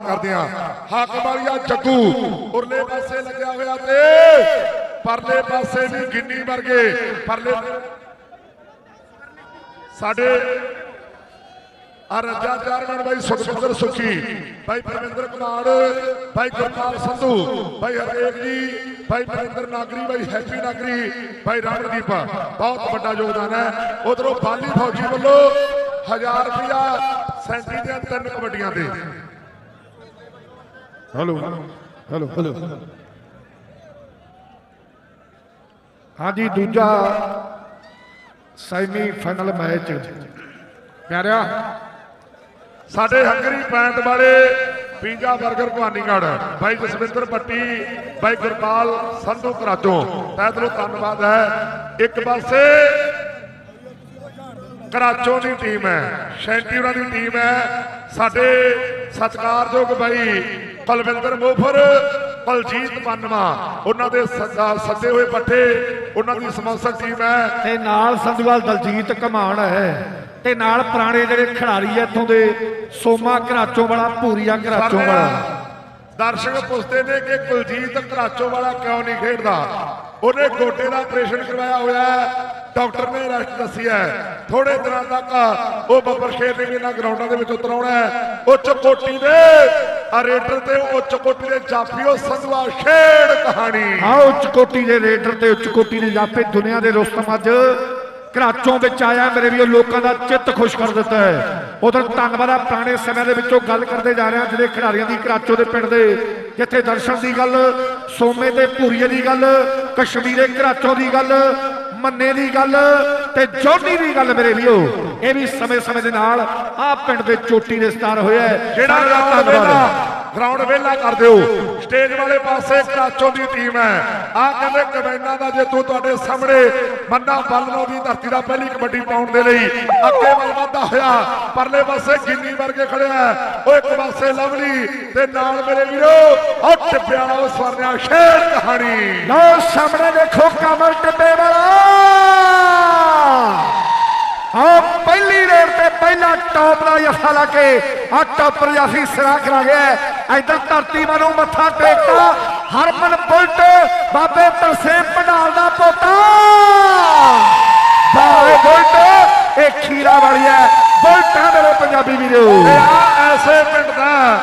ਕਰਦੇ ਆ ਹੱਕ ਵਾਲੀਆ ਜੱਗੂ, ਉਰਲੇ ਪਾਸੇ ਲੱਗਿਆ ਹੋਇਆ ਤੇ ਪਰਲੇ ਪਾਸੇ ਵੀ ਗਿੰਨੀ ਵਰਗੇ। ਪਰਲੇ ਸਾਡੇ ਆ ਰੱਜਾ ਚਾਰਮਨ ਬਾਈ ਸੁਖਵਿੰਦਰ ਸੁਖੀ, ਬਾਈ ਪਰਮਿੰਦਰ ਕੁਮਾਰ, ਬਾਈ ਗੁਰਪਾਲ ਸੰਧੂ, ਬਾਈ ਹਰਦੇਵ ਜੀ, ਬਾਈ ਪਰਿੰਦਰ ਨਾਗਰੀ, ਬਾਈ ਹੈਪੀ ਨਾਗਰੀ, ਬਾਈ ਰਮਨਦੀਪ ਬਹੁਤ ਵੱਡਾ ਯੋਗਦਾਨ ਹੈ। ਉਧਰੋਂ ਬਾਲੀ ਫੌਜੀ ਵੱਲੋਂ 1000 ਰੁਪਇਆ ਸੈਂਟਰੀ ਦੀਆਂ ਤਿੰਨ ਕਬੱਡੀਆਂ ਦੇ ਹੈਲੋ ਹੈਲੋ ਹੈਲੋ ਹਾਂਜੀ ਦੂਜਾ ਸੈਮੀ ਫਾਈਨਲ ਮੈਚ। ਪਿਆਰਿਆ, ਸਾਡੇ ਹੰਗਰੀ ਪੈਂਟ ਵਾਲੇ ਪੀਜ਼ਾ 버ਗਰ ਭਵਾਨੀਗੜ੍ਹ, ਬਾਈ ਜਸਵਿੰਦਰ ਪੱਟੀ, ਬਾਈ ਗੁਰਪਾਲ ਸੰਧੂ ਕਰਾਚੋਂ। ਤਹਿ ਦਿਲੋਂ ਧੰਨਵਾਦ ਹੈ। ਇੱਕ ਪਾਸੇ ਕਰਾਚੋਂ ਦੀ ਟੀਮ ਹੈ, ਸ਼ੈਂਟੀ ਦੀ ਟੀਮ ਹੈ। ਸਾਡੇ ਸਤਿਕਾਰਯੋਗ ਬਾਈ ਪਲਵਿੰਦਰ ਮੋਫਰ ਪਲਜੀਤ ਪੰਨਵਾ ਉਹਨਾਂ ਦੇ ਸੱਦਾ- ਸੱਦੇ ਹੋਏ ਪੱਠੇ ਉਹਨਾਂ ਦੀ ਸਮਰਥਕ ਟੀਮ ਹੈ। ਤੇ ਨਾਲ ਸੰਧੂਵਾਲ ਦਲਜੀਤ ਕਮਾਨ ਹੈ। ਤੇ ਨਾਲ ਪੁਰਾਣੇ ਜਿਹੜੇ ਖਿਡਾਰੀ ਇੱਥੋਂ ਦੇ ਸੋਮਾ ਘਰਾਚੋਂ ਵਾਲਾ ਪੂਰੀਆ ਘਰਾਚੋਂ ਵਾਲਾ ਦਰਸ਼ਕ ਪੁੱਛਦੇ ਨੇ ਕਿ ਕੁਲਜੀਤ ਘਰਾਚੋਂ ਵਾਲਾ ਕਿਉਂ ਨਹੀਂ ਖੇਡਦਾ? ਉਹਨੇ ਗੋਡੇ ਦਾ ਆਪਰੇਸ਼ਨ ਕਰਵਾਇਆ ਹੋਇਆ ਡਾਕਟਰ ਨੇ ਰੈਸਟ ਦੱਸੀ ਥੋੜੇ ਦਿਨਾਂ ਤੱਕ ਉਹ ਬੱਬਰ ਸ਼ੇਰ ਨੇ ਇਹਨਾਂ ਗਰਾਊਂਡਾਂ ਦੇ ਵਿੱਚ ਉਤਰਾਉਣਾ ਹੈ। ਉੱਚ ਕੋਟੀ ਦੇ ਆ ਰੇਡਰ ਤੇ ਉੱਚ ਕੋਟੀ ਦੇ ਜਾਫੀਓ ਸੰਧਵਾ ਖੇਡ ਕਹਾਣੀ। ਆ ਉੱਚ ਕੋਟੀ ਦੇ ਰੇਡਰ ਤੇ ਉੱਚ ਕੋਟੀ ਦੇ ਜਾਪੇ ਦੁਨੀਆ ਦੇ ਰੁਸਤਮ ਅੱਜ ਘਰਾਚੋਂ ਵਿੱਚ ਆਇਆ ਮੇਰੇ ਵੀ ਲੋਕਾਂ ਦਾ ਚਿੱਤ ਖੁਸ਼ ਕਰ ਦਿੱਤਾ ਹੈ। ਉਧਰ ਧੰਨਵਾਦ ਆ ਪੁਰਾਣੇ ਸਮੇਂ ਦੇ ਵਿੱਚੋਂ ਗੱਲ ਕਰਦੇ ਜਾ ਰਹੇ ਹਾਂ ਜਿਹੜੇ ਖਿਡਾਰੀਆਂ ਦੀ ਘਰਾਚੋਂ ਦੇ ਪਿੰਡ ਦੇ। ਜਿੱਥੇ ਦਰਸ਼ਨ ਦੀ ਗੱਲ ਸੋਮੇ ਤੇ ਭੂਰੀਏ ਦੀ ਗੱਲ ਕਸ਼ਮੀਰੇ ਘਰਾਚੋਂ ਦੀ ਗੱਲ ਮੰਨੇ ਦੀ ਗੱਲ ਤੇ ਜੋਨੀ ਦੀ ਗੱਲ ਮੇਰੇ ਵੀਓ ਇਹ ਵੀ ਸਮੇਂ-ਸਮੇਂ ਦੇ ਨਾਲ ਆ ਪਿੰਡ ਦੇ ਚੋਟੀ ਦੇ ਸਟਾਰ ਹੋਇਆ ਹੈ। ਜਿਹੜਾ ਧੰਨਵਾਦ। ਗਰਾਊਂਡ ਵੇਲਾ ਕਰ ਦਿਓ। ਸਟੇਜ ਵਾਲੇ ਪਾਸੇ ਕਰਾਚੋਂ ਦੀ ਟੀਮ ਹੈ। ਆ ਕਹਿੰਦੇ ਕਮੈਂਡਾ ਦਾ ਜੇਤੂ ਤੁਹਾਡੇ ਸਾਹਮਣੇ ਮੰਨਾ ਬਲਨੋ ਦੀ ਧਰਤੀ ਦਾ ਪਹਿਲੀ ਕਬੱਡੀ ਪਾਉਣ ਦੇ ਲਈ ਅੱਗੇ ਵੱਲ ਵਧਦਾ ਹੋਇਆ, ਪਰਲੇ ਪਾਸੇ ਗਿੰਨੀ ਵਰਗੇ ਖੜਿਆ ਉਹ ਇੱਕ ਪਾਸੇ ਲਵਲੀ ਤੇ ਨਾਲ ਮੇਰੇ ਵੀਰੋ ਉਹ ਟਿੱਬਿਆਂ ਵਾਲਾ ਉਹ ਸਵਰਨਿਆ ਖੇਡ ਕਹਾਣੀ। ਲਓ ਸਾਹਮਣੇ ਦੇਖੋ ਕਮਲ ਟਿੱਬੇ ਵਾਲਾ ਆ ਪਹਿਲੀ ਰੇਡ ਤੇ ਪਹਿਲਾ ਟੌਪ ਦਾ ਜੱਫਾ ਲਾ ਕੇ ਆ ਟੌਪਰ ਜਾਫੀ ਸਿਰਾ ਕਰਾ ਗਿਆ ਇਧਰ ਧਰਤੀ ਮਾਨੂੰ ਮੱਥਾ ਟੇਕਦਾ, ਹਰਮਨ ਬੁਲਟ, ਬਾਬੇ ਤਰਸੇਮ ਪੰਡਾਲ ਦਾ ਪੋਤਾ। ਬਾਏ ਬੁਲਟ, ਇਹ ਖੀਰਾ ਵਾਲੀ ਹੈ। ਬੁਲਟਾਂ ਮੇਰੇ ਪੰਜਾਬੀ ਵੀਰੋ। ਤੇ ਐਸੇ ਪਿੰਡ ਦਾ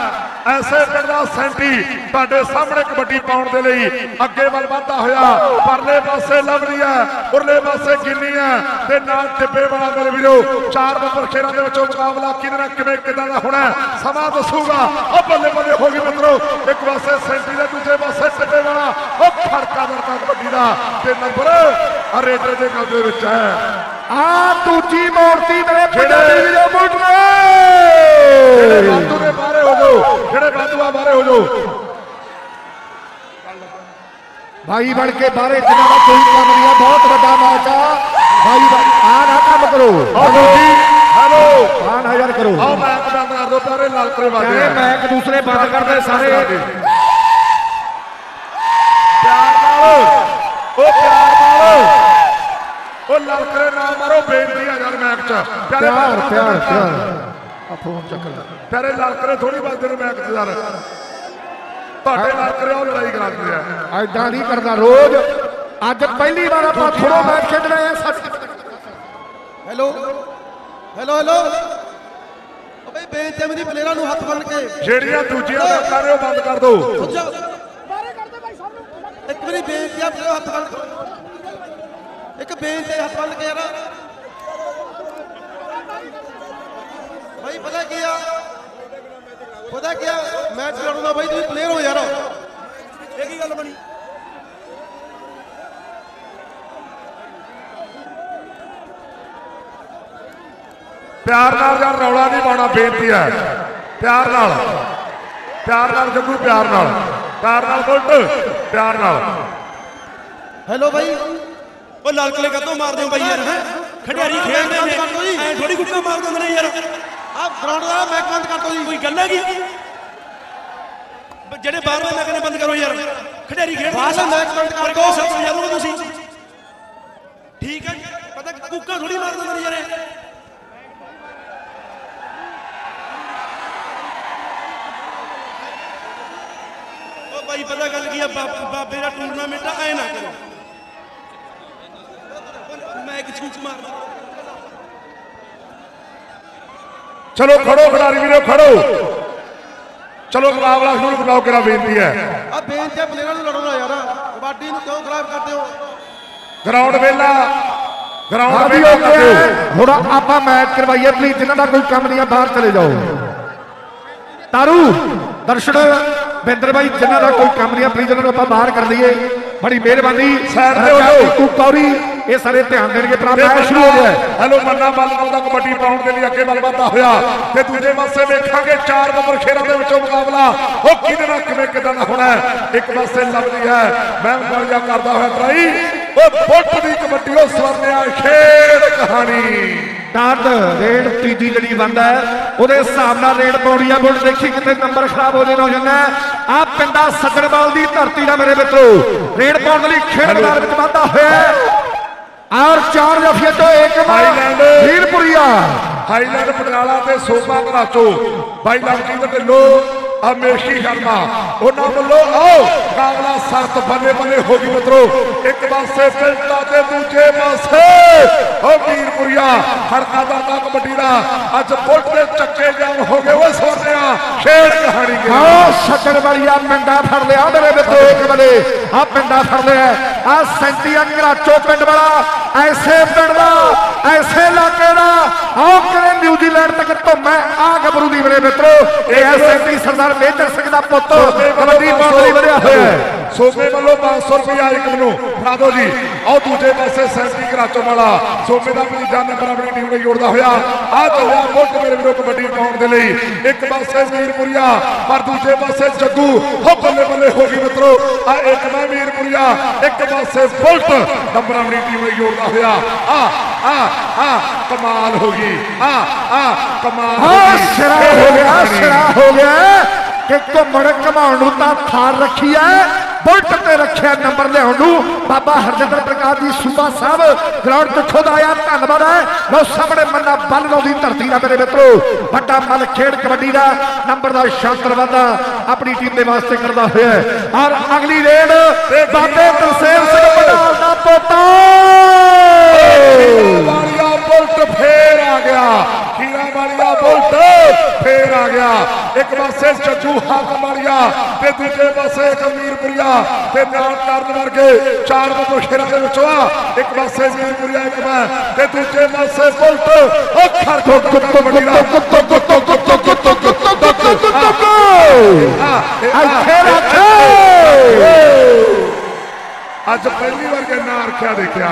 ਐਸੇ ਪਿੰਡ ਦਾ ਸੈਂਟੀ। ਤੁਹਾਡੇ ਸਾਹਮਣੇ ਕਬੱਡੀ ਪਾਉਣ ਦੇ ਲਈ ਅੱਗੇ ਵੱਲ ਵਧਦਾ ਹੋਇਆ। ਪਰਲੇ ਪਾਸੇ ਲਵਲੀ ਹੈ ਉਰਲੇ ਪਾਸੇ ਗਿੰਨੀ ਹੈ ਤੇ ਨਾਲ ਟਿੱਬੇ ਵਾਲਾ ਮੇਰੇ ਵੀਰੋ ਚਾਰ ਨੰਬਰ ਖੇਰਾਂ ਦੇ ਵਿੱਚੋਂ ਮੁਕਾਬਲਾ ਕਿਹਦੇ ਨਾਲ ਕਿਵੇਂ ਕਿਦਾਂ ਦਾ ਹੋਣਾ ਸਮਾਂ ਦੱਸੂਗਾ। ਉਹ ਬੱਲੇ ਬੱਲੇ ਹੋ ਗਈ ਮਿੱਤਰੋ ਇੱਕ ਪਾਸੇ ਸੈਂਟੀ ਦੇ ਦੂਜੇ ਪਾਸੇ ਟਿੱਬੇ ਵਾਲਾ ਉਹ ਖੜਕਾ ਦਰਦਾ ਕਬੱਡੀ ਦਾ ਤੇ ਨੰਬਰ ਰੇਡਰ ਦੇ ਕਬਜ਼ੇ ਵਿੱਚ ਹੈ। ਆ ਦੂਜੀ ਮੂਰਤੀ ਮੇਰੇ ਪੰਜਾਬੀ ਵੀਰੋ ਬੁਲਟ ਜਿਹੜੇ ਬਾਦੂ ਦੇ ਬਾਹਰੇ ਹੋ ਜਾਓ ਜਿਹੜੇ ਬਾਦੂ ਆ ਬਾਹਰੇ ਹੋ ਜਾਓ। ਭਾਈ ਬਣ ਕੇ ਬਾਹਰੇ ਜਿਨ੍ਹਾਂ ਦਾ ਕੋਈ ਕੰਮ ਨਹੀਂ ਆ ਬਹੁਤ ਵੱਡਾ ਮੈਚ ਆ। ਭਾਈ ਆ ਨਾ ਕੰਮ ਕਰੋ। ਹੈਲੋ ਆ ਨਾ ਯਾਰ ਕਰੋ। ਆਓ ਮੈਂ ਬੰਦ ਕਰ ਦੋ ਪਿਆਰੇ ਲਾਲ ਕਰੇ ਵਾਦੇ ਕਹਿੰਦੇ ਮੈਂ ਇੱਕ ਦੂਸਰੇ ਬੰਦ ਕਰਦੇ ਸਾਰੇ। ਪਿਆਰ ਨਾਲ। ਉਹ ਪਿਆਰ ਨਾਲ। ਉਹ ਲਲਕਰੇ ਨਾ ਮਾਰੋ ਬੇਨਤੀ ਆ ਯਾਰ ਮੈਚ ਚ। ਪਿਆਰੇ ਪਿਆਰ। ਪਿਆਰ। ਆ ਫੋਨ ਚੱਕ ਲੈ। ਪਿਆਰੇ ਲਲਕਰੇ ਥੋੜੀ ਵੱਜਦੇ ਨੇ ਚ ਯਾਰ ਤੁਹਾਡੇ ਲਲਕਰੇ ਉਹ ਲੜਾਈ ਕਰਾਉਂਦੇ ਆ ਐਦਾਂ ਨਹੀਂ ਕਰਦਾ ਰੋਜ਼। ਅੱਜ ਪਹਿਲੀ ਵਾਰ ਆਪਾਂ ਥੋੜੋ ਮੈਚ ਖੇਡ ਰਹੇ ਆ ਸਾਡੇ ਹੈਲੋ। Hello hello. ਓ ਬਈ ਬੇਨਤੀ ਹੈ ਮੇਰੀ ਪਲੇਅਰਾਂ ਨੂੰ ਹੱਥ ਬੰਨ ਕੇ। ਜਿਹੜੀਆਂ ਦੂਜੀਆਂ ਮੈਚਾਂ ਨੇ ਉਹ ਬੰਦ ਕਰ ਦਿਓ ਸੋਚੋ। ਇੱਕ ਮੇਰੀ ਬੇਨਤੀ ਆ ਪਲੇਅਰ ਹੱਥ ਬੰਨ ਕੇ। ਇੱਕ ਬੇਨਤੀ ਹੈ, ਹੱਥ ਬੰਨ ਕੇ ਯਾਰ। ਭਾਈ ਪਤਾ ਕੀ ਆ? ਪਤਾ ਕੀ ਆ? ਮੈਚ ਲੜਨਾ ਭਾਈ ਤੁਸੀਂ ਪਲੇਅਰ ਹੋ ਯਾਰ। ਇਹ ਕੀ ਗੱਲ ਬਣੀ? ਪਿਆਰ ਨਾਲ ਯਾਰ ਰੌਲਾ ਨਹੀਂ ਪਾਉਣਾ ਬੇਨਤੀ ਹੈ। ਪਿਆਰ ਨਾਲ। ਪਿਆਰ ਨਾਲ ਜੱਗੂ ਪਿਆਰ ਨਾਲ। ਪਿਆਰ ਨਾਲ ਬੁਲਟ ਪਿਆਰ ਨਾਲ। ਹੈਲੋ ਭਾਈ। ਉਹ ਲਲਕਲੇ ਕਦੋਂ ਮਾਰਦੇ ਹੋ ਬਾਈ ਯਾਰ ਹੈ? ਖਿਡਾਰੀ ਖੇਡਦੇ ਨੇ। ਐ ਥੋੜੀ ਗੁੱਟਾ ਮਾਰ ਦਿੰਦੇ ਨੇ ਯਾਰ। ਆ ਗਰਾਊਂਡ ਦਾ ਮੈਚ ਬੰਦ ਕਰ ਦਿਓ ਜੀ। ਕੋਈ ਗੱਲ ਹੈਗੀ? ਜਿਹੜੇ ਬਾਹਰ ਵਾਲੇ ਕਹਿੰਦੇ ਬੰਦ ਕਰੋ ਯਾਰ। ਖਿਡਾਰੀ ਖੇਡਦੇ ਬਾਹਰ ਦਾ ਮੈਚ ਬੰਦ ਕਰ ਦਿਓ। ਸਭ ਯਾਰ ਤੁਸੀਂ। ਠੀਕ ਹੈ। ਪਤਾ ਕੁੱਕਾ ਥੋੜੀ ਮਾਰ ਦਿੰਦੇ ਯਾਰ ਇਹ। ਬਾਈ ਪਤਾ ਗੱਲ ਕੀ ਆ? ਬਾਬੇ ਦਾ ਟੂਰਨਾਮੈਂਟ ਐ ਨਾ ਕਰੋ। ਮੈਂ ਇੱਕ ਛੂਚ ਮਾਰਦਾ। ਚਲੋ ਖੜੋ ਖਿਡਾਰੀ ਵੀਰੋ ਖੜੋ। ਚਲੋ ਮੁਕਾਬਲਾ ਸ਼ੁਰੂ ਕਰਾਓ ਕਿਹੜਾ ਬੇਨਤੀ ਹੈ। ਆ ਬੇਨਤੀ ਆ ਪਲੇਅਰਾਂ ਨੂੰ ਲੜੋ ਨਾ ਯਾਰ। ਕਬੱਡੀ ਨੂੰ ਕਿਉਂ ਖਰਾਬ ਕਰਦੇ ਹੋ? ਗਰਾਊਂਡ ਵੇਲਾ। ਗਰਾਊਂਡ ਹਾਂ ਵੇਲਾ ਹੋ ਗਿਆ ਹੈ। ਹੁਣ ਆਪਾਂ ਮੈਚ ਕਰਵਾਈਏ ਪਲੀਜ਼ ਜਿਨ੍ਹਾਂ ਦਾ ਕੋਈ ਕੰਮ ਨਹੀਂ ਆ ਬਾਹਰ ਚਲੇ ਜਾਓ। ਤਾਰੂ ਦਰਸ਼ਕ ਬਿੰਦਰ ਬਾਈ ਜਿਨ੍ਹਾਂ ਦਾ ਕੋਈ ਕੰਮ ਨਹੀਂ ਆ ਪਲੀਜ਼ ਉਹਨਾਂ ਨੂੰ ਆਪਾਂ ਬਾਹਰ ਕਰ ਦਈਏ ਬੜੀ ਮਿਹਰਬਾਨੀ। Side ਤੇ ਹੋ ਜਾਓ। ਤੂੰ ਕੌਰੀ ਇਹ ਸਾਰੇ ਧਿਆਨ ਦੇਣਗੇ ਪਰ ਮੈਚ ਸ਼ੁਰੂ ਹੋ ਗਿਆ। ਹੈਲੋ ਮੰਨਾ ਬੱਲ ਦਾ ਕਬੱਡੀ ਪਾਉਣ ਦੇ ਲਈ ਅੱਗੇ ਵਧਦਾ ਹੋਇਆ। ਤੇ ਦੂਜੇ ਪਾਸੇ ਵੇਖਾਂਗੇ ਚਾਰ ਨੰਬਰ ਖੇਰਾਂ ਦੇ ਵਿੱਚੋਂ ਮੁਕਾਬਲਾ। ਉਹ ਕਿਹਦੇ ਨਾਲ ਕਿਵੇਂ ਕਿਦਾਂ ਹੋਣਾ ਹੈ। ਇੱਕ ਪਾਸੇ ਲੱਭਦੀ ਹੈ। ਮੈਂ ਗੋਲੀਆਂ ਕਰਦਾ ਹੋਇਆ ਟਰਾਈ ਉਹ ਫੁੱਟ ਦੀ ਕਬੱਡੀ ਉਹ ਸਵਰਨਿਆ ਖੇਡ ਕਹਾਣੀ। ਟੱਡ ਰੇਡ ਤੀਜੀ ਜਿਹੜੀ ਬੰਦਾ ਹੈ ਉਹਦੇ ਹਿਸਾਬ ਨਾਲ ਰੇਡ ਪਾਉਣੀ ਆ। ਬੁੱਲ ਦੇਖੀ ਕਿਤੇ ਨੰਬਰ ਖਰਾਬ ਹੋ ਜੇ ਨਾ ਹੋ ਜਾਂਦਾ ਆ ਪਿੰਡਾ ਸੱਜਣਵਾਲ ਦੀ ਧਰਤੀ ਦਾ ਮੇਰੇ ਮਿੱਤਰੋ ਰੇਡ ਪਾਉਣ ਦੇ ਲਈ ਖੇਡ ਮੈਦਾਨ ਵਿੱਚ ਵਾਧਾ ਹੋਇਆ ਔਰ ਚਾਰ ਜਫੀਏ ਤੋਂ ਇੱਕ ਹਾਈਲੈਂਡ। ਵੀਰਪੁਰੀਆ ਹਾਈਲੈਂਡ ਪਟਿਆਲਾ ਤੇ ਸੋਮਾ ਘਰਾਚੋ ਬਾਈ ਲਵਜੀਤ ਢਿੱਲੋਂ ਸ਼ਰਮਾ ਉਹਨਾਂ ਵੱਲੋਂ ਆਓ ਮੁਕਾਬਲਾ ਸਖਤ ਬੱਲੇ ਬੱਲੇ ਹੋ ਗਈ ਮਿੱਤਰੋ। ਇੱਕ ਪਾਸੇ ਪਿੰਡਾ ਤੇ ਦੂਜੇ ਪਾਸੇ। ਉਹ ਵੀਰਪੁਰੀਆ ਹਰਕਾ ਦਾ ਤਾਂ ਕਬੱਡੀ ਦਾ ਅੱਜ ਬੁੱਟ ਦੇ ਚੱਕੇ ਜਾਮ ਹੋ ਗਏ। ਉਹ ਸੋਨਿਆ ਖੇਡ ਕਹਾਣੀ ਕੇ? ਆਹ ਸੱਜਣਵਾਲੀਆ ਪਿੰਡਾ ਫੜ ਲਿਆ ਮੇਰੇ ਮਿੱਤਰੋ, ਇੱਕ ਬਲੇ ਆ ਪਿੰਡਾ ਫੜ ਲਿਆ। ਆ ਸੈਂਟੀਆ ਘਰਾਚੋ ਪਿੰਡ ਵਾਲਾ, ਐਸੇ ਪਿੰਡ ਦਾ ਐਸੇ ਇਲਾਕੇ ਦਾ ਕਿਵੇਂ ਨਿਊਜ਼ੀਲੈਂਡ ਤੱਕ ਧੁੰਮੈ ਆ ਗੱਭਰੂ ਦੀ ਮੇਰੇ ਮਿੱਤਰੋ ਇਹ ਸੈਂਟੀ ਸਰਦਾਰ ਮੇਜਰ ਸਿੰਘ ਦਾ ਪੁੱਤ ਕਬੱਡੀ ਪਾਉਣ ਲਈ ਵਧਿਆ ਹੋਇਆ ਹੈ ਸੋਮੇ ਵੱਲੋਂ 500 ਰੁਪਇਆ ਇੱਕ ਨੂੰ। ਫੜਾ ਦਿਓ ਜੀ। ਆਓ ਦੂਜੇ ਪਾਸੇ ਸੈਂਟੀ ਘਰਾਚੋ ਵਾਲਾ। ਸੋਮੇ ਦਾ ਭਤੀਜਾ ਨੰਬਰ ਆਪਣੀ ਟੀਮ ਨੂੰ ਜੋੜਦਾ ਹੋਇਆ। ਆ ਚੱਲਿਆ ਮੁੱਢ ਮੇਰੇ ਵੀਰੋ ਕਬੱਡੀ ਪਾਉਣ ਦੇ ਲਈ। ਇੱਕ ਪਾਸੇ ਵੀਰਪੁਰੀਆ ਪਰ ਦੂਜੇ ਪਾਸੇ ਜੱਗੂ ਹੋ ਬੱਲੇ ਬੱਲੇ ਹੋ ਗਈ ਮਿੱਤਰੋ। ਆ ਇੱਕ ਮੈਂ ਵੀਰਪੁਰੀਆ ਇੱਕ ਪਾਸੇ ਬੁਲਟ। ਨੰਬਰ ਆਪਣੀ ਟੀਮ ਨੂੰ ਜੋੜਦਾ ਹੋਇਆ। ਆ ਆ ਆ ਕਮਾਲ ਹੋ ਗਈ। ਆ ਆ ਕਮਾਲ ਹੋ ਹਾਂ ਗਈ ਸਿਰਾ ਹੋ ਗਿਆ ਸਿਰਾ ਹੋ ਗਿਆ। ਕਿ ਘੁੰਮਣ ਘਮਾਉਣ ਨੂੰ ਤਾਂ ਥਾਰ ਰੱਖੀ ਐ? ਬੁਲਟ ਤੇ ਰੱਖਿਆ ਨੰਬਰ ਲਿਆਉਣ ਨੂੰ। ਬਾਬਾ ਹਰਜਿੰਦਰ ਪ੍ਰਕਾਸ਼ ਜੀ, ਸੂਬਾ ਸਾਹਿਬ ਗਰਾਊਂਡ ਤੋਂ ਖੁਦ ਆਇਆ, ਧੰਨਵਾਦ ਹੈ। ਲੋ ਸਾਹਮਣੇ ਮੰਨਾ ਬੱਲ ਲੋ ਧਰਤੀ ਦਾ ਮੇਰੇ ਮਿੱਤਰੋ। ਵੱਡਾ ਮੱਲ ਖੇਡ ਕਬੱਡੀ ਦਾ ਨੰਬਰ ਦਾ ਸ਼ਾਸਤਰ ਵਾਧਾ ਆਪਣੀ ਟੀਮ ਦੇ ਵਾਸਤੇ ਕਰਦਾ ਹੋਇਆ ਔਰ ਅਗਲੀ ਰੇਡ, ਬਾਬੇ ਤਰਸੇਮ ਸਿੰਘ ਪਟਾਲ ਦਾ ਪੋਤਾ। ਵਾਲੀਆ ਬੁਲਟ ਫੇਰ ਆ ਗਿਆ। ਖੀਰਾ ਵਾਲੀਆ ਫੇਰ ਆ ਗਿਆ ਇੱਕ ਪਾਸੇ ਚੱਚੂ ਹਾਕਮ ਵਾਲੀਆ ਤੇ ਦੂਜੇ ਪਾਸੇ ਕਮੀਰਪੁਰੀਆ ਤੇ ਨਾਲ ਕਰਨ ਵਰਗੇ ਚਾਰ ਬੰਦੋ ਦੇ ਵਿੱਚੋਂ ਇੱਕ ਪਾਸੇ ਵੀਰਪੁਰੀਆ ਇੱਕ ਮੈਂ ਤੇ ਦੂਜੇ ਪਾਸੇ ਬੁਲਟ ਉਹ ਖਰ ਕੋ ਕੁੱਤੋ ਬੜੀਦਾ ਇੱਥੇ ਰੱਖੇ ਅੱਜ ਪਹਿਲੀ ਵਾਰ ਇੰਨਾ ਹਰਖਿਆ ਦੇਖਿਆ।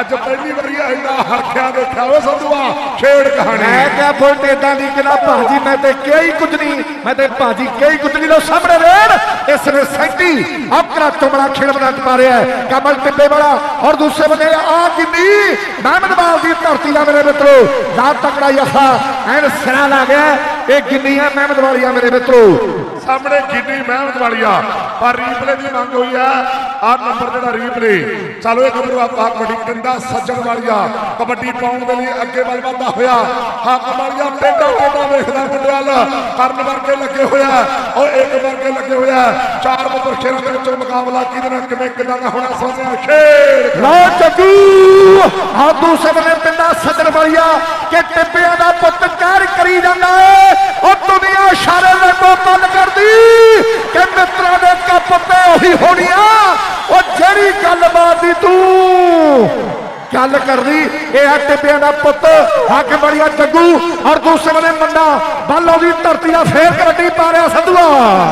ਅੱਜ ਪਹਿਲੀ ਵਾਰੀ ਇੰਨਾ ਹਰਖਿਆ ਦੇਖਿਆ। ਉਹ ਸੰਧੂਆ ਖੇਡ ਕਹਾਣੀ। ਮੈਂ ਕਿਹਾ ਬੁਲਟ ਇਦਾਂ ਦੀ ਕਿ ਭਾਜੀ, ਮੈਂ ਤੇ ਕਈ ਕੁਝ ਨਹੀਂ। ਮੈਂ ਤੇ ਭਾਜੀ ਕਈ ਕੁਝ ਨਹੀਂ। ਲੋ ਸਾਹਮਣੇ ਰੇਡ ਇਸ ਨੇ ਸੈਂਟੀ ਆਪਕਰਾ ਚਮੜਾ ਖੇਡ ਬਣਾ ਪਾ ਰਿਹਾ ਹੈ। ਕਮਲ ਟਿੱਬੇ ਵਾਲਾ ਔਰ ਦੂਸਰੇ ਬੰਦੇ ਆ ਕਿੰਨੀ ਮਹਿਮਦਵਾਲ ਦੀ ਧਰਤੀ ਦਾ ਮੇਰੇ ਮਿੱਤਰੋ। ਦਾ ਤਕੜਾ ਯਖਾ ਐਨ ਸਿਰਾ ਲਾ ਗਿਆ। ਇਹ ਕਿੰਨੀ ਹੈ ਮਹਿਮਦਵਾਲੀਆ ਮੇਰੇ ਮਿੱਤਰੋ। ਸਾਹਮਣੇ ਗਿੱਨੀ ਮਿਹਨਤ ਵਾਲੀਆ ਪਰ ਰੀਪਲੇ ਦੀ ਮੰਗ ਹੋਈ ਆ ਆ ਨੰਬਰ ਜਿਹੜਾ ਰੀਪਲੇ, ਚਲੋ ਇਹ ਗੱਭਰੂ ਆਪਾਂ ਕਬੱਡੀ ਕੰਦਾ ਸੱਜਣ ਵਾਲੀਆ ਕਬੱਡੀ ਪਾਉਣ ਦੇ ਲਈ ਅੱਗੇ ਵੱਲ ਵਧਦਾ ਹੋਇਆ ਹਾਕਮ ਵਾਲੀਆ ਟੇਡਾ ਟੇਡਾ ਵੇਖਦਾ ਮੁੰਡੇ ਕਰਨ ਵਰਗੇ ਲੱਗੇ ਹੋਇਆ ਉਹ ਇੱਕ ਵਰਗੇ ਲੱਗੇ ਹੋਇਆ, ਚਾਰ ਬੱਬਰ ਸ਼ੇਰਾਂ ਦੇ ਵਿੱਚੋਂ ਮੁਕਾਬਲਾ ਕਿਹਦੇ ਨਾਲ, ਕਿਵੇਂ, ਕਿਦਾਂ ਦਾ ਹੋਣਾ ਸੋਨਿਆ ਖੇਡ ਲੋ ਜੱਗੂ ਆ ਦੂਸਰੇ ਪਿੰਡਾ ਸੱਜਣ ਵਾਲੀਆ, ਕਿ ਟਿੱਬਿਆਂ ਦਾ ਪੁੱਤ ਕਹਿਰ ਕਰੀ ਜਾਂਦਾ ਉਹ ਦੁਨੀਆ ਇਸ਼ਾਰੇ ਦੇ ਤੋਂ ਕਰਦੀ। ਕਿ ਮਿੱਤਰਾਂ ਦੇ ਕੱਪ ਤੇ ਉਹੀ ਹੋਣੀ ਆ। ਉਹ ਜਿਹੜੀ ਗੱਲਬਾਤ ਦੀ ਤੂੰ ਗੱਲ ਕਰਦੀ ਇਹ ਆ ਟਿੱਬਿਆਂ ਦਾ ਪੁੱਤ, ਹੱਕ ਬੜੀਆ ਜੱਗੂ। ਔਰ ਦੂਸਰੇ ਬੰਦੇ ਮੰਡਾ ਬਾਲੋ ਦੀ ਧਰਤੀ ਦਾ ਫੇਰ ਕਬੱਡੀ ਪਾ ਰਿਹਾ ਸੰਧੂਆ।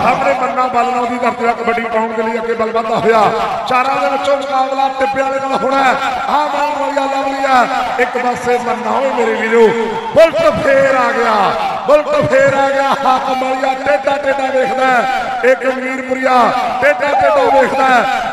ਸਾਹਮਣੇ ਮੰਨਾ ਬਾਲਣਾ ਦੀ ਧਰਤੀ ਦਾ ਕਬੱਡੀ ਪਾਉਣ ਦੇ ਲਈ ਅੱਗੇ ਬਲ ਵਧਦਾ ਹੋਇਆ। ਚਾਰਾਂ ਦੇ ਵਿੱਚੋਂ ਮੁਕਾਬਲਾ ਟਿੱਬਿਆਂ ਦੇ ਨਾਲ ਹੋਣਾ ਆ ਮਾਰ ਵਾਲੀਆ ਲਵਲੀਆ ਇੱਕ ਪਾਸੇ ਮੰਨਾ ਹੋਏ ਮੇਰੇ ਵੀਰੋ, ਬੁਲਟ ਫੇਰ ਆ ਗਿਆ। ਬੁਲਟ ਫੇਰ ਆ ਗਿਆ ਹਾਕਮ ਵਾਲੀਆ ਟੇਡਾ ਟੇਡਾ ਵੇਖਦਾ ਇੱਕ ਵੀਰਪੁਰੀਆ ਟੇਡਾ ਟੇਡਾ ਵੇਖਦਾ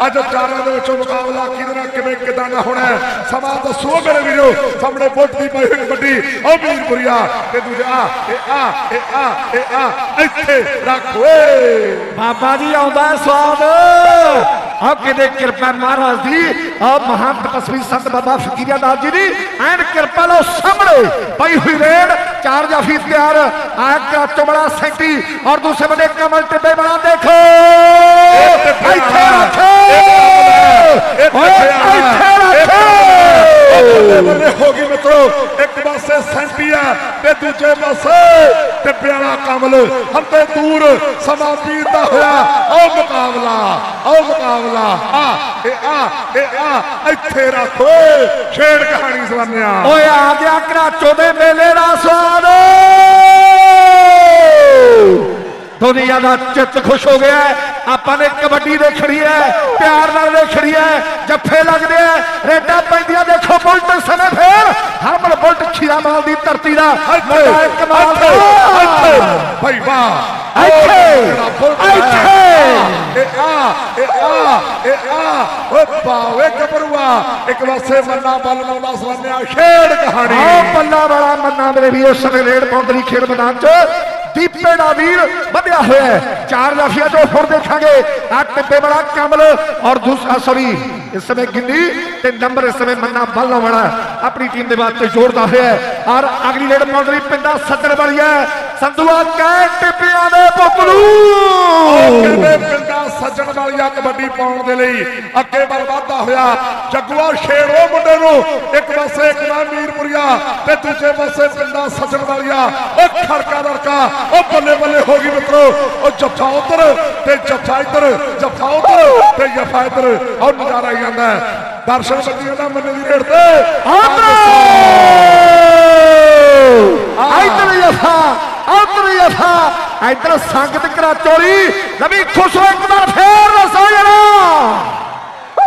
ਅੱਜ ਚਾਰਾਂ ਦੇ ਵਿੱਚੋਂ ਮੁਕਾਬਲਾ ਕਿਹਦੇ ਨਾਲ, ਕਿਵੇਂ, ਕਿਦਾਂ ਦਾ ਹੋਣਾ ਸਮਾਂ ਦੱਸੋ ਮੇਰੇ ਵੀਰੋ, ਸਾਹਮਣੇ ਬੁਲਟ ਦੀ ਪਈ ਹੋਈ ਕਬੱਡੀ ਉਹ ਵੀਰਪੁਰੀਆ ਤੇ ਦੂਜਾ, ਇਹ ਆ ਇਹ ਆ ਇਹ ਆ, ਇੱਥੇ ਰੱਖ ਓਏ। ਬਾਬਾ ਜੀ, ਆਉਂਦਾ ਸਵਾਦ। ਆ ਕਿਤੇ ਕਿਰਪਾ ਮਹਾਰਾਜ ਦੀ ਆ ਮਹਾਨ ਤਪਸਵੀ ਸੰਤ ਬਾਬਾ ਫਕੀਰੀਆ ਦਾਸ ਜੀ ਦੀ, ਐਨ ਕਿਰਪਾ ਲੋ ਸਾਹਮਣੇ। ਪਈ ਹੋਈ ਰੇਡ चार जाफी तैयार आग का चमड़ा ਔਰ ਦੂਸਰੇ ਬੰਦੇ ਕਮਲ ਟਿੱਬੇ ਬਣਾ ਦੇਖੋ। देखो ਹੋਗੀ ਮਿੱਤਰੋ। ਇੱਕ ਪਾਸੇ ਸੈਂਟੀਆ ਤੇ ਦੂਜੇ ਪਾਸੇ ਟਿੱਬਿਆਲਾ ਕਮਲ। ਹੱਤੇ ਦੂਰ ਸਮਾਂ ਪੀਰਦਾ ਹੋਇਆ। ਉਹ ਮੁਕਾਬਲਾ ਉਹ ਮੁਕਾਬਲਾ। ਆ ਇਹ ਆ ਇਹ ਆ। ਇੱਥੇ ਰੱਖੋ। ਛੇੜ ਕਹਾਣੀ ਸੁਣਨਿਆ ਓਏ ਆ ਗਿਆ ਕਰਾਚੋ ਦੇ ਮੇਲੇ। ਦੁਨੀਆ ਦਾ ਚਿੱਤ ਖੁਸ਼ ਹੋ ਗਿਆ। ਆਪਾਂ ਨੇ ਕਬੱਡੀ ਦੇਖਣੀ ਹੈ ਪਿਆਰ ਨਾਲ ਦੇਖਣੀ ਹੈ ਜੱਫੇ ਲੱਗਦੇ ਆ ਰੇਡਾਂ ਪੈਂਦੀਆਂ ਦੇਖੋ ਬੁਲਟ ਸਮੇਂ ਫੇਰ। ਹਰਮਨ ਬੁਲਟ ਖੀਰਾਮਾਲ ਦੀ ਧਰਤੀ ਦਾ ਇੱਕ ਕਮਾਲ ਦਾ ਇੱਥੇ ਭਾਈ ਵਾਹ। ਇੱਥੇ, ਜਿਹੜਾ ਫੁੱਟ ਹੈ। ਇੱਥੇ। ਇਹ ਆ ਇਹ ਆ ਇਹ ਆ। ਓਏ ਬਾਵੇ ਗੱਭਰੂਆ। ਇੱਕ ਪਾਸੇ ਮੰਨਾ ਬਲ ਲਾਉਂਦਾ ਸਵਰਨਿਆ ਛੇੜ ਕਹਾਣੀ। ਆਹ ਪੱਲਾ ਵਾਲਾ ਮੰਨਾ ਮੇਰੇ ਵੀ ਇਸ ਸਮੇਂ ਰੇਡ ਪਾਉਂਦੇ ਲਈ ਖੇਡ ਮੈਦਾਨ 'ਚ। ਦੀਪੇ ਦਾ ਵੀਰ ਵਧਿਆ ਹੋਇਆ ਹੈ। ਚਾਰ ਲਾਫੀਆਂ ਤੋਂ ਹੋਰ ਦੇਖਾਂਗੇ। ਆ ਟਿੱਪੇ ਵਾਲਾ ਕਮਲ ਔਰ ਦੂਸਰਾ ਸੌਰੀ ਇਸ ਸਮੇਂ ਗਿੰਨੀ ਤੇ ਨੰਬਰ ਇਸ ਸਮੇਂ ਮੰਨਾ ਬੱਲਾ ਵਾਲਾ ਆਪਣੀ ਟੀਮ ਦੇ ਵਾਸਤੇ ਜੋੜਦਾ ਹੋਇਆ ਔਰ ਅਗਲੀ ਰੇਡ ਪਾਉਂਦੇ ਲਈ ਪਿੰਡਾ ਵਾਲੀ ਹੈ। ਸੰਧੂਆ ਕਹਿ ਟਿੱਪਿਆਂ ਦੇ ਪੁੱਤਲੂ ਕਹਿੰਦੇ ਪਿੰਡਾਂ ਸੱਜਣ ਵਾਲੀਆ ਕਬੱਡੀ ਪਾਉਣ ਦੇ ਲਈ ਅੱਗੇ ਵੱਲ ਵਧਦਾ ਹੋਇਆ ਜੱਗੂਆ ਛੇੜੋ ਮੁੰਡੇ ਨੂੰ ਇੱਕ ਪਾਸੇ ਇੱਕ ਨਾ ਮੀਰਪੁਰੀਆ ਤੇ ਦੂਜੇ ਪਾਸੇ ਪਿੰਡਾਂ ਸੱਜਣ ਵਾਲੀਆ। ਉਹ ਖੜਕਾ ਦਰਕਾ ਉਹ ਬੱਲੇ ਬੱਲੇ ਹੋ ਗਈ ਮਿੱਤਰੋ। ਉਹ ਜੱਫਾ ਉਧਰ ਤੇ ਜੱਫਾ ਇੱਧਰ ਜੱਫਾ ਉਧਰ ਤੇ ਜੱਫਾ ਇੱਧਰ। ਉਹ ਨਜ਼ਾਰਾ ਹੀ ਜਾਂਦਾ। ਹੈ। ਦਰਸ਼ਨ ਬੱਦੀਆਂ ਦਾ ਮੰਨੇ ਦੀ ਰੇੜ ਤੇ। ਇਧਰ ਇਧਰ ਸੰਗਤ ਕਰਾਚੋਲੀ ਨਵੀਂ ਖੁਸ਼ ਹੋ ਇੱਕ ਵਾਰ ਫੇਰ ਦੱਸੋ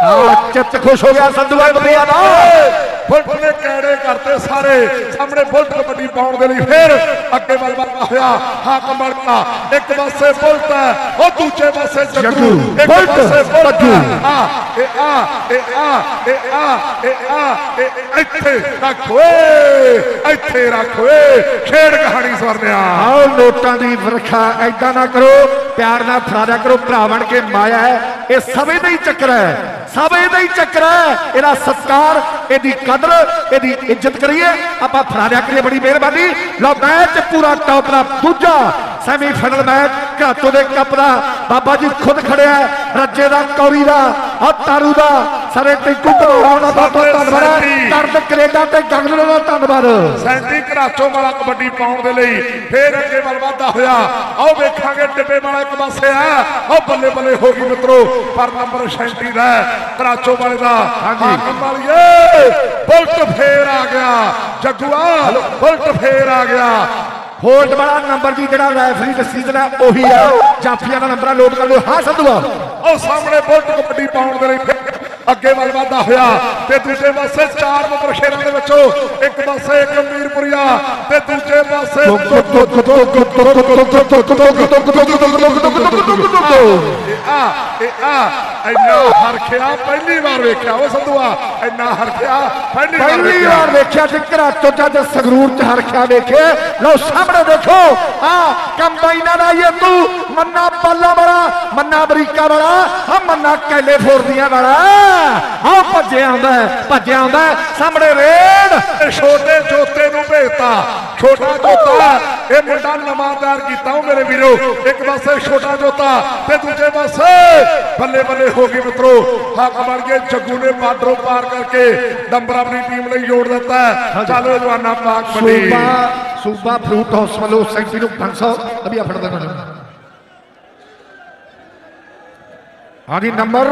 ਆ ਚਿੱਤ ਖੁਸ਼ ਹੋ ਗਿਆ ਸੰਧੂਆ ਬੰਦਿਆਂ ਦਾ। ਬੁਲਟ ਨੇ ਕੈੜੇ ਕਰਤੇ ਸਾਰੇ? ਸਾਹਮਣੇ ਬੁਲਟ ਕਬੱਡੀ ਪਾਉਣ ਦੇ ਲਈ ਫੇਰ ਅੱਗੇ ਵੱਲ ਵਧਦਾ ਹੋਇਆ ਹਾਕਮ ਬਲਕਾ ਇੱਕ ਪਾਸੇ ਬੁਲਟ ਹੈ ਉਹ ਦੂਜੇ ਪਾਸੇ ਜੱਗੂ ਇੱਕ ਪਾਸੇ ਬੁਲਟ ਬੱਜੂ। ਆ ਇਹ ਆ ਇਹ ਆ ਇਹ ਆ ਇਹ ਆ ਇਹ ਇੱਥੇ ਰੱਖ ਓਏ ਇੱਥੇ ਰੱਖ ਓਏ। ਖੇਡ ਕਹਾਣੀ ਸਵਰਨਿਆ ਆਓ ਨੋਟਾਂ ਦੀ ਵਰਖਾ ਐਦਾਂ ਨਾ ਕਰੋ ਪਿਆਰ ਨਾਲ ਫਰਾਰਿਆ ਕਰੋ ਭਰਾ ਬਣ ਕੇ ਮਾਇਆ ਹੈ ਇਹ ਸਭੇ ਦਾ ਹੀ ਚੱਕਰ ਹੈ। ਸਭੇ ਦਾ ਹੀ ਚੱਕਰ ਹੈ। ਇਹਦਾ ਸਤਕਾਰ, ਇਹਦੀ ਕਦਰ, ਇਹਦੀ ਇੱਜ਼ਤ ਕਰੀਏ। ਆਪਾਂ ਫਰਾਰਿਆ ਕਰੀਏ ਬੜੀ ਮਿਹਰਬਾਨੀ। ਲਓ, ਮੈਚ ਪੂਰਾ ਟੌਪ ਦਾ ਦੂਜਾ ਸੈਮੀਫਾਈਨਲ ਮੈਚ ਘਾਟੋ ਦੇ ਕੱਪ ਦਾ। ਬਾਬਾ ਜੀ ਖੁਦ ਖੜਿਆ ਰੱਜੇ ਦਾ, ਕੌਰੀ ਦਾ। ਆ ਤਾਰੂ ਦਾ। ਸਾਰੇ ਟਿੰਕੂ ਘਰੋੜਾ ਦਾ ਬਹੁਤ ਧੰਨਵਾਦ। ਹੈ ਦਰਦ ਕੈਨੇਡਾ ਤੇ ਗੰਗਲ ਦਾ ਧੰਨਵਾਦ। ਸੈਂਟੀ ਘਰਾਚੋਂ ਵਾਲਾ ਕਬੱਡੀ ਪਾਉਣ ਦੇ ਲਈ ਫੇਰ ਅੱਗੇ ਵੱਲ ਵਧਦਾ ਹੋਇਆ। ਆਓ ਵੇਖਾਂਗੇ ਟਿੱਬੇ ਵਾਲਾ ਇੱਕ ਪਾਸੇ ਆ ਉਹ ਬੱਲੇ ਬੱਲੇ ਹੋ ਗਈ ਮਿੱਤਰੋ ਪਰ ਨੰਬਰ 37 ਦਾ ਘਰਾਚੋਂ ਵਾਲੇ ਦਾ। ਹਾਕਮ ਵਾਲੀਏ ਬੁਲਟ ਫੇਰ ਆ ਗਿਆ। ਜੱਗੂਆ ਬੁਲਟ ਫੇਰ ਆ ਗਿਆ। ਹੋਲਡ ਵਾਲਾ ਨੰਬਰ ਜੀ ਜਿਹੜਾ ਰੈਫਰੀ ਡਿਸੀਜਨ ਹੈ ਉਹੀ ਹੈ। ਜਾਫੀਆਂ ਦਾ ਨੰਬਰ ਲੋਡ ਕਰ ਲਿਓ। ਹਾਂ ਸੰਧੂਆ। ਉਹ ਸਾਹਮਣੇ ਬੁਲਟ ਕਬੱਡੀ ਪਾਉਣ ਦੇ ਲਈ ਫਿਰ ਅੱਗੇ ਵੱਲ ਵਧਦਾ ਹੋਇਆ ਤੇ ਦੂਜੇ ਪਾਸੇ ਚਾਰ ਨੰਬਰ ਸ਼ੇਰਾਂ ਦੇ ਵਿੱਚੋਂ ਇੱਕ ਪਾਸੇ ਇੱਕ ਮੀਰਪੁਰੀਆ ਤੇ ਦੂਜੇ ਪਾਸੇ ਆ ਆ ਇੰਨਾ ਹਰਖਿਆ ਪਹਿਲੀ ਵਾਰ ਵੇਖਿਆ ਉਹ ਸੰਧੂਆ ਇੰਨਾ ਹਰਖਿਆ ਪਹਿਲੀ ਵਾਰ ਪਹਿਲੀ ਵੇਖਿਆ ਵਾਰ ਦੇਖਿਆ ਤੇ ਘਰਾਟੋ ਜੱਜ ਸੰਗਰੂਰ ਚ ਹਰਖਿਆ ਵੇਖੇ ਲਓ ਸਾਹਮਣੇ ਦੇਖੋ ਆ ਕੰਬਾਈਨਾਂ ਦਾ ਇਹ ਤੂੰ ਮੰਨਾ ਪਾਲਾ ਵਾਲਾ ਮੰਨਾ ਅਮਰੀਕਾ ਵਾਲਾ ਆ ਮੰਨਾ ਕੈਲੀਫੋਰਨੀਆ ਵਾਲਾ ਆ ਭੱਜਿਆ ਆਉਂਦਾ ਹੈ, ਭੱਜਿਆ ਆਉਂਦਾ ਹੈ, ਸਾਹਮਣੇ ਰੇਡ। ਇਹ ਛੋਟੇ ਜੋਤੇ ਨੂੰ ਭੇਜਤਾ। ਛੋਟਾ ਜੋਤਾ ਇਹ ਮੁੰਡਾ ਤਿਆਰ ਕੀਤਾ ਉਹ ਮੇਰੇ ਵੀਰੋ। ਇੱਕ ਪਾਸੇ ਛੋਟਾ ਜੋਤਾ ਤੇ ਦੂਜੇ ਪਾਸੇ ਬੱਲੇ ਬੱਲੇ ਹੋ ਗਈ ਮਿੱਤਰੋ। ਹੱਕ ਬਣ ਕੇ ਜੱਗੂ ਨੇ ਬਾਰਡਰੋਂ ਪਾਰ ਕਰਕੇ ਨੰਬਰ ਆਪਣੀ ਟੀਮ ਲਈ ਜੋੜ ਦਿੱਤਾ ਹੈ। ਚੱਲ ਜਵਾਨਾ ਪਾਕ ਬਣੀ। ਸੂਬਾ ਸੂਬਾ ਫਰੂਟ ਹਾਊਸ ਵੱਲੋਂ ਸੈਂਟੀ ਨੂੰ 500 ਅਭੀ ਫੜ ਦੇਣਾ ਹਾਂਜੀ ਨੰਬਰ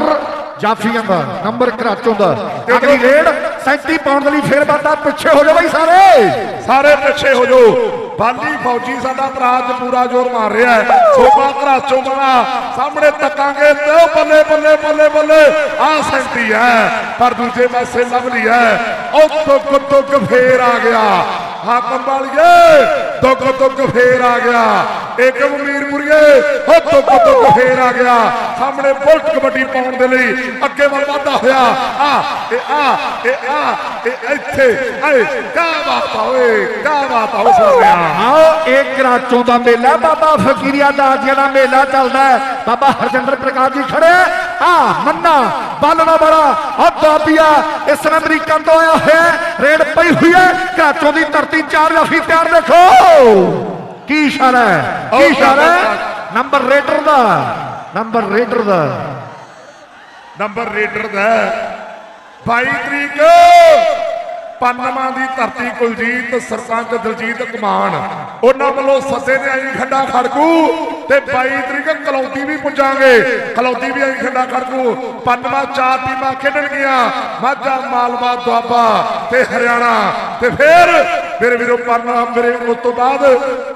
ਜਾਫੀਆਂ ਦਾ ਨੰਬਰ ਕਰਾਚੋਂ ਦਾ ਅਗਲੀ ਰੇਡ 37 ਪਾਉਣ ਦੇ ਲਈ ਫੇਰ ਬਾਤਾਂ ਪਿੱਛੇ ਹੋ ਜਾਓ ਬਈ ਸਾਰੇ। ਸਾਰੇ ਪਿੱਛੇ ਹੋ ਜਾਓ। ਬਾਲੀ ਫੌਜੀ ਸਾਡਾ ਭਰਾ ਅੱਜ ਪੂਰਾ ਜ਼ੋਰ ਮਾਰ ਰਿਹਾ ਹੈ। ਸੋਭਾ ਘਰਾਚੋਂ ਬਣਾ। ਸਾਹਮਣੇ ਤੱਕਾਂਗੇ ਤੇ ਬੱਲੇ ਬੱਲੇ ਬੱਲੇ ਬੱਲੇ। ਆ ਸੈਂਟੀ ਹੈ। ਪਰ ਦੂਜੇ ਪਾਸੇ ਲਵਲੀ ਹੈ। ਉਹ ਤੁੱਕ ਤੁੱਕ ਫੇਰ ਆ ਗਿਆ। ਹਾਕਮ ਵਾਲੀਏ ਤੁੱਕ ਤੁੱਕ ਫੇਰ ਆ ਗਿਆ। ਏਕਮ ਮੀਰਪੁਰੀਏ ਉਹ ਤੁੱਕ ਤੁੱਕ ਫੇਰ ਆ ਗਿਆ। ਸਾਹਮਣੇ ਬੁਲਟ ਕਬੱਡੀ ਪਾਉਣ ਦੇ ਲਈ ਅੱਗੇ ਵੱਲ ਵਧਦਾ ਹੋਇਆ। ਆ, ਇਹ ਆ ਇਹ ਆ, ਇਹ ਇੱਥੇ, ਆਏ, ਕਾ ਬਾਤ ਓਏ, ਕਾ ਬਾਤ ਆ ਉਸ ਆਓ, ਇਹ ਕਰਾਚੋਂ ਦਾ ਮੇਲਾ ਬਾਬਾ ਫਕੀਰੀਆ ਦਾ ਜਿਹੜਾ ਮੇਲਾ ਚੱਲਦਾ ਹੈ। ਬਾਬਾ ਹਰਜਿੰਦਰ ਪ੍ਰਕਾਸ਼ ਜੀ ਖੜੇ ਆ ਮੰਨਾ ਬਾਲਣਾ ਬੜਾ ਆ ਦਾਬੀਆ ਇਸ ਸਮੇਂ ਅਮਰੀਕਾ ਤੋਂ ਆਇਆ ਹੋਇਆ ਹੈ। ਰੇਡ ਪਈ ਹੋਈ ਹੈ। ਕਰਾਚੋਂ ਦੀ ਧਰਤੀ ਚਾਰ ਜਾਫੀ ਤਿਆਰ ਦੇਖੋ। ਕੀ ਇਸ਼ਾਰਾ ਹੈ? ਕੀ ਇਸ਼ਾਰਾ ਨੰਬਰ ਰੇਡਰ ਦਾ। ਨੰਬਰ ਰੇਡਰ ਦਾ। ਨੰਬਰ ਰੇਡਰ ਦਾ 22 ਤਰੀਕ। ਪੰਨਵਾਂ ਦੀ ਧਰਤੀ ਕੁਲਜੀਤ, ਸਰਪੰਚ ਦਲਜੀਤ ਕਮਾਨ। ਉਹਨਾਂ ਵੱਲੋਂ ਸੱਦੇ ਨੇ ਆਈ ਖੰਡਾ ਖੜਕੂ ਤੇ 22 ਤਰੀਕ ਕਲੌਦੀ ਵੀ ਪੁੱਜਾਂਗੇ। ਕਲੌਦੀ ਵੀ ਆਈ ਖੰਡਾ ਖੜਕੂ। ਪੰਨਵਾਂ ਚਾਰ ਟੀਮਾਂ ਖੇਡਣਗੀਆਂ ਮਾਝਾ, ਮਾਲਵਾ, ਦੁਆਬਾ ਤੇ ਹਰਿਆਣਾ। ਤੇ ਫਿਰ ਮੇਰੇ ਵੀਰੋ ਪੰਨਵਾ ਮੇਰੇ ਉਸ ਤੋਂ ਬਾਅਦ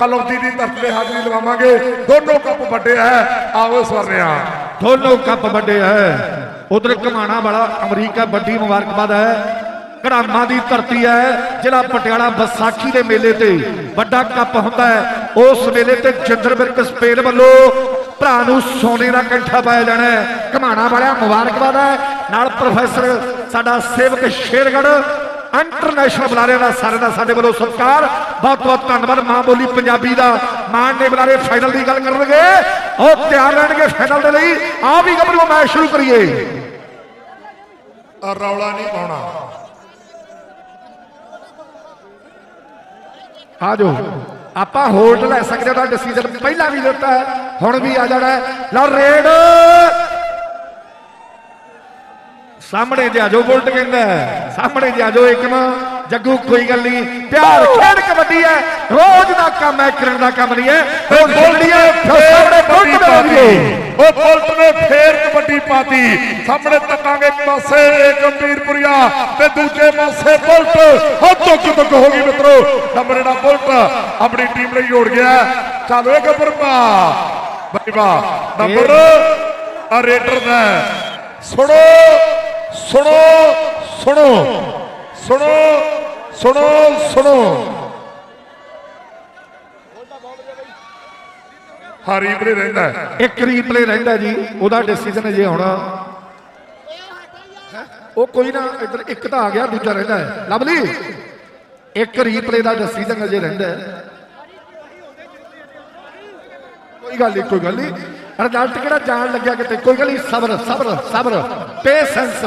ਕਲੌਤੀ ਦੀ ਧਰਤੀ ਤੇ ਹਾਜ਼ਰੀ ਲਵਾਵਾਂਗੇ। ਦੋਨੋਂ ਕੱਪ ਵੱਡੇ ਹੈ ਆਓ ਸਵਰਨਿਆ। ਦੋਨੋਂ ਕੱਪ ਵੱਡੇ ਹੈ ਉਧਰ ਕਮਾਣਾ ਵਾਲਾ ਅਮਰੀਕਾ ਵੱਡੀ ਮੁਬਾਰਕਬਾਦ ਹੈ ਘੜਾਮਾ ਦੀ ਧਰਤੀ ਹੈ, ਜਿਹੜਾ ਪਟਿਆਲਾ ਵਿਸਾਖੀ ਦੇ ਮੇਲੇ ਤੇ ਵੱਡਾ ਕੱਪ ਹੁੰਦਾ ਹੈ, ਉਸ ਮੇਲੇ ਤੇ ਜਿੰਦਰ ਬਿਰਕ ਸਪੇਨ ਵੱਲੋਂ ਭਰਾ ਨੂੰ ਸੋਨੇ ਦਾ ਕੰਠਾ ਪਾਇਆ ਜਾਣਾ ਹੈ। ਘਮਾਣਾ ਵਾਲਿਆ ਮੁਬਾਰਕਬਾਦ ਹੈ। ਨਾਲ ਪ੍ਰੋਫੈਸਰ ਸਾਡਾ ਸੇਵਕ ਸ਼ੇਰਗੜ ਇੰਟਰਨੈਸ਼ਨਲ ਬੁਲਾਰਿਆਂ ਦਾ ਸਾਰੇ ਦਾ ਸਾਡੇ ਵੱਲੋਂ ਸਤਿਕਾਰ। ਬਹੁਤ ਬਹੁਤ ਧੰਨਵਾਦ। ਮਾਂ ਬੋਲੀ ਪੰਜਾਬੀ ਦਾ ਮਾਨ ਨੇ ਬੁਲਾਰੇ ਫਾਈਨਲ ਦੀ ਗੱਲ ਕਰਨਗੇ। ਉਹ ਤਿਆਰ ਰਹਿਣਗੇ ਫਾਈਨਲ ਦੇ ਲਈ। ਆ ਵੀ ਗੱਭਰੂ ਮੈਚ ਸ਼ੁਰੂ ਕਰੀਏ। ਰੌਲਾ ਨਹੀਂ ਪਾਉਣਾ। ਆ ਜਾਓ ਆਪਾਂ ਹੋਲਡ ਲੈ ਸਕਦੇ ਹਾਂ ਤਾਂ ਡਿਸੀਜਨ ਪਹਿਲਾਂ ਵੀ ਦਿੱਤਾ ਹੈ ਹੁਣ ਵੀ ਆ ਜਾਣਾ ਹੈ। ਲਓ ਰੇਡ। ਸਾਹਮਣੇ ਜੇ ਆਜੋ ਬੁਲਟ ਕਹਿੰਦਾ। ਸਾਹਮਣੇ ਜੇ ਆਜੋ ਇੱਕ ਨਾ ਜੱਗੂ ਕੋਈ ਗੱਲ ਨਹੀਂ। ਪਿਆਰ ਖੇਡ ਕਬੱਡੀ ਹੈ। ਰੋਜ਼ ਦਾ ਕੰਮ ਹੈ ਕਰਨ ਦਾ ਕੰਮ ਨਹੀਂ ਹੈ। ਉਹ ਬੋਲਦੀ ਹੈ ਸਾਹਮਣੇ ਬੁਲਟ ਦੇਣਗੇ ਉਹ ਬੁਲਟ ਪਾਤੀ। ਸਾਹਮਣੇ ਤੱਕਾਂਗੇ ਇੱਕ ਪਾਸੇ ਗੰਭੀਰਪੁਰੀਆ ਤੇ ਦੂਜੇ ਪਾਸੇ ਬੁਲਟ। ਹੋ ਤੁੱਕ ਹੋ ਗਈ ਮਿੱਤਰੋ। ਨੰਬਰ ਜਿਹੜਾ ਬੁਲਟ ਆਪਣੀ ਟੀਮ ਲਈ ਜੋੜ ਗਿਆ। ਚੱਲ ਇਹ ਗੱਬਰਪਾ ਬਾਈ ਵਾਹ ਨੰਬਰ ਆ ਰੇਡਰ ਦਾ। ਸੁਣੋ ਸੁਣੋ ਸੁਣੋ। ਸੁਣੋ ਸੁਣੋ ਸੁਣੋ। ਹਾਰੀ ਬਰੇ ਰਹਿੰਦਾ। ਇੱਕ ਰੀਪਲੇ ਰਹਿੰਦਾ ਜੀ, ਉਹਦਾ ਡਿਸੀਜਨ ਜੇ ਹੁਣ। ਉਹ ਕੋਈ ਨਾ, ਇੱਧਰ ਇੱਕ ਤਾਂ ਆ ਗਿਆ, ਦੂਜਾ ਰਹਿੰਦਾ ਹੈ। ਲਵਲੀ ਇੱਕ ਰੀਪਲੇ ਦਾ ਡਿਸੀਜਨ ਅਜੇ ਰਹਿੰਦਾ ਹੈ। ਕੋਈ ਗੱਲ ਨਹੀਂ, ਕੋਈ ਗੱਲ ਨਹੀਂ। ਰਿਜ਼ਲਟ ਕਿਹੜਾ ਜਾਣ ਲੱਗਿਆ ਕਿਤੇ? ਕੋਈ ਗੱਲ ਨਹੀਂ, ਸਬਰ ਸਬਰ ਸਬਰ। ਪੇਸ਼ੈਂਸ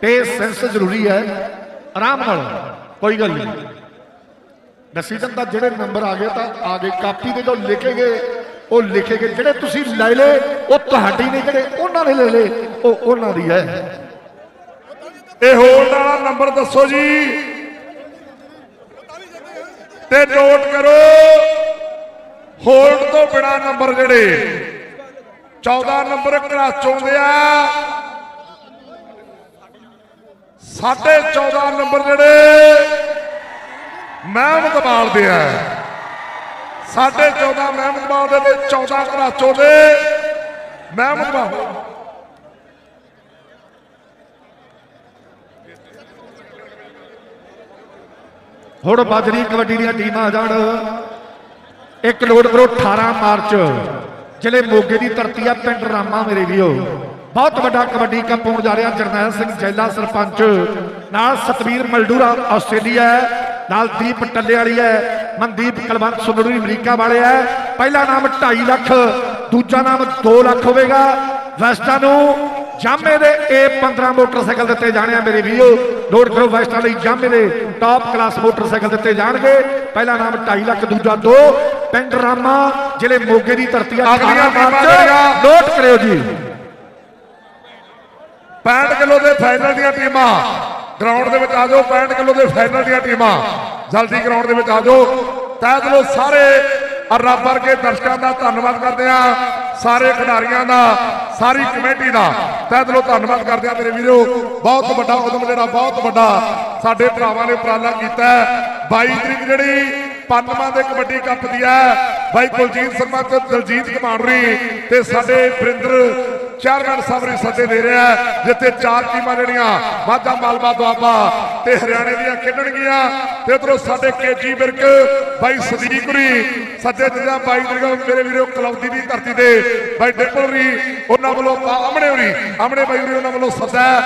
ਪੇਸ਼ੈਂਸ ਜ਼ਰੂਰੀ ਹੈ। ਆਰਾਮ ਨਾਲ। ਕੋਈ ਗੱਲ ਨਹੀਂ। ਡਿਸੀਜਨ ਦਾ ਜਿਹੜੇ ਨੰਬਰ ਆ ਗਏ, ਤਾਂ ਆ ਗਏ। ਕਾਪੀ ਦੇ ਜੋ ਲਿਖੇ ਗਏ ਉਹ ਲਿਖੇ ਗਏ ਜਿਹੜੇ ਤੁਸੀਂ ਲੈ ਲਏ, ਉਹ ਤੁਹਾਡੀ ਨਹੀਂ, ਜਿਹੜੇ ਉਹਨਾਂ ਨੇ ਲੈ ਲਏ, ਉਹ ਉਹਨਾਂ ਦੀ ਹੈ। ਇਹ ਹੋਲਡ ਵਾਲਾ ਨੰਬਰ ਦੱਸੋ ਜੀ। ਤੇ ਨੋਟ ਕਰੋ ਹੋਲਡ ਤੋਂ ਬਿਨਾ ਨੰਬਰ ਜਿਹੜੇ 14 ਨੰਬਰ ਘਰਾਚੋਂ ਦੇ ਆ। ਸਾਢੇ 14 ਨੰਬਰ ਜਿਹੜੇ ਮਹਿਮਦਵਾਲ ਦੇ ਆ। ਸਾਡੇ 14 ਮਹਿਮਦਵਾਲ ਦੇ ਤੇ 14 ਘਰਾਚੋਂ ਦੇ ਮਹਿਮਦਵਾਲ ਹੁਣ ਬਾਜਰੀ ਕਬੱਡੀ ਦੀਆਂ ਟੀਮਾਂ ਆ ਜਾਣ। ਇੱਕ ਲੋਡ ਕਰੋ 18 ਮਾਰਚ। ਜ਼ਿਲ੍ਹੇ ਮੋਗੇ ਦੀ ਧਰਤੀ ਆ, ਪਿੰਡ ਰਾਮਾ ਮੇਰੇ ਵੀਓ ਬਹੁਤ ਵੱਡਾ ਕਬੱਡੀ ਕੱਪ ਹੋਣ ਜਾ ਰਿਹਾ, ਜਰਨੈਲ ਸਿੰਘ ਜੈਲਾ ਸਰਪੰਚ। ਨਾਲ ਸਤਵੀਰ ਮਲਡੂਰਾ, ਆਸਟ੍ਰੇਲੀਆ। ਨਾਲ ਦੀਪ ਟੱਲੇ ਵਾਲੀ ਹੈ। ਮਨਦੀਪ ਕਲਵੰਤ ਸੁੰਦਰੀ ਅਮਰੀਕਾ ਵਾਲੇ ਹੈ। ਪਹਿਲਾ ਨਾਮ 2.5 ਲੱਖ ਦੂਜਾ ਨਾਮ 2 ਲੱਖ ਹੋਵੇਗਾ। ਵੈਸਟਾਂ ਨੂੰ ਜਾਮੇ ਦੇ A15 ਮੋਟਰਸਾਈਕਲ ਦਿੱਤੇ ਜਾਣੇ ਆ ਮੇਰੇ ਵੀਰੋ। ਲੋਡ ਕਰੋ ਵੈਸਟਾਂ ਲਈ ਜਾਮੇ ਦੇ ਟਾਪ ਕਲਾਸ ਮੋਟਰਸਾਈਕਲ ਦਿੱਤੇ ਜਾਣਗੇ। ਪਹਿਲਾ ਨਾਮ 2.5 ਲੱਖ ਦੂਜਾ 2 ਪਿੰਡ ਰਾਮਾ ਜ਼ਿਲ੍ਹੇ ਮੋਗੇ ਦੀ ਧਰਤੀ ਆ। ਅਗਲੀਆਂ 18 ਮਾਰਚ। ਟੀਮਾਂ ਜਿਹੜੀਆਂ- ਨੋਟ ਕਰਿਓ ਜੀ। 65 ਕਿਲੋ ਦੇ ਫਾਈਨਲ ਦੀਆਂ ਟੀਮਾਂ। ਗਰਾਊਂਡ ਦੇ ਵਿੱਚ ਆ ਜਾਓ 65 ਕਿਲੋ ਦੇ ਫਾਈਨਲ ਦੀਆਂ ਟੀਮਾਂ। ਜਲਦੀ ਗਰਾਊਂਡ ਦੇ ਵਿੱਚ ਆ ਜਾਓ। ਤਹਿ ਦਿਲੋਂ ਸਾਰੇ ਰੱਬ ਵਰਗੇ ਦਰਸ਼ਕਾਂ ਦਾ ਧੰਨਵਾਦ ਕਰਦੇ ਆ ਸਾਰੇ ਖਿਡਾਰੀਆਂ ਦਾ, ਸਾਰੀ ਕਮੇਟੀ ਦਾ ਤਹਿ ਦਿਲੋਂ ਧੰਨਵਾਦ ਕਰਦੇ ਆ ਮੇਰੇ ਵੀਰੋ। ਬਹੁਤ ਵੱਡਾ ਉਦਮ ਜਿਹੜਾ, ਬਹੁਤ ਵੱਡਾ ਸਾਡੇ ਭਰਾਵਾਂ ਨੇ ਉਪਰਾਲਾ ਕੀਤਾ ਹੈ। 22 ਤਰੀਕ ਜਿਹੜੀ ਪੰਨਵਾਂ ਦੇ ਕਬੱਡੀ ਕੱਪ ਦੀ ਹੈ। ਬਾਈ ਕੁਲਜੀਤ ਸ਼ਰਮਾ ਤੇ ਦਲਜੀਤ ਕਮਾਂਡਰੀ ਤੇ ਸਾਡੇ ਵਰਿੰਦਰ ਚਾਰਗੜ ਸਾਹਮਣੇ ਸੱਦੇ ਦੇ ਰਿਹਾ ਜਿੱਥੇ ਚਾਰ ਟੀਮਾਂ ਜਿਹੜੀਆਂ ਮਾਝਾ ਮਾਲਵਾ ਦੁਆਬਾ ਤੇ ਹਰਿਆਣੇ ਦੀਆਂ ਖੇਡਣਗੀਆਂ ਤੇ ਉਧਰੋਂ ਸਾਡੇ ਕੇਜੀ ਬਿਰਕ ਬਾਈ ਸਦੀਕੁਰੀ ਸੱਦੇ ਜਿਹੜਾ ਬਾਈ ਦਰਗਾ ਮੇਰੇ ਵੀਰੋ ਕਲੌਦੀ ਦੀ ਧਰਤੀ ਤੇ, ਬਾਈ ਡਿਪਲਰੀ ਉਹਨਾਂ ਵੱਲੋਂ ਆਮਣੇ ਹੋਰੀ ਆਮਣੇ ਬਾਈ ਉਹਨਾਂ ਵੱਲੋਂ ਸੱਦਾ ਹੈ।